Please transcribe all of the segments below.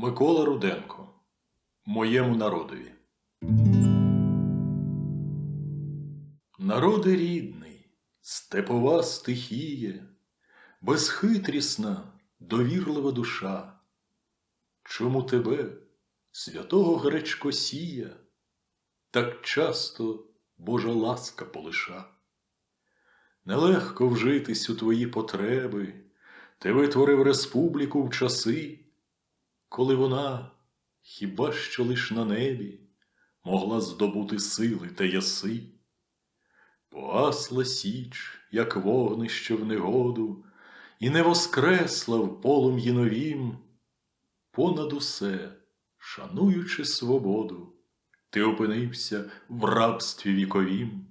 Микола Руденко. Моєму народові. Народи рідний, степова стихія, безхитрісна, довірлива душа. Чому тебе, святого Гречкосія, так часто Божа ласка полиша? Нелегко вжитись у твої потреби, ти витворив республіку в часи, коли вона, хіба що лиш на небі, могла здобути сили та яси. Погасла січ, як вогнище в негоду, і не воскресла в полум'ї новім. Понад усе, шануючи свободу, ти опинився в рабстві віковім.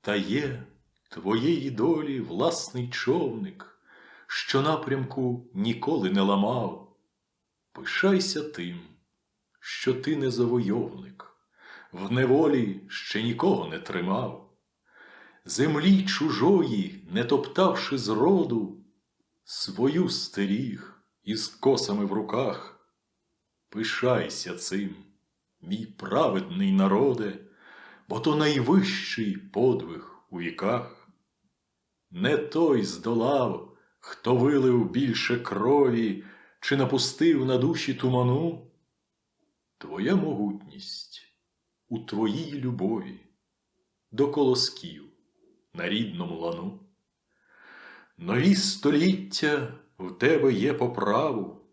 Та є твоєї долі власний човник, що напрямку ніколи не ламав. Пишайся тим, що ти не завойовник, в неволі ще нікого не тримав, землі чужої, не топтавши зроду, свою стеріг із косами в руках. Пишайся цим, мій праведний народе, бо то найвищий подвиг у віках. Не той здолав, хто вилив більше крові, чи напустив на душі туману. Твоя могутність у твоїй любові до колосків на рідному лану. Нові століття в тебе є по праву,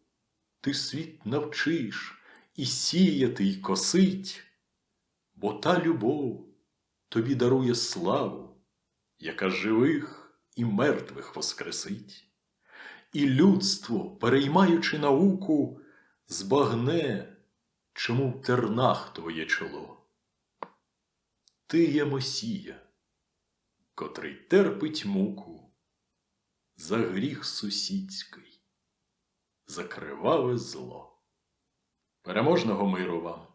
ти світ навчиш і сіяти, й косить, бо та любов тобі дарує славу, яка живих і мертвих воскресить, і людство, переймаючи науку, збагне, чому в тернах твоє чоло. Ти є Мосія, котрий терпить муку за гріх сусідський, за криваве зло. Переможного миру вам!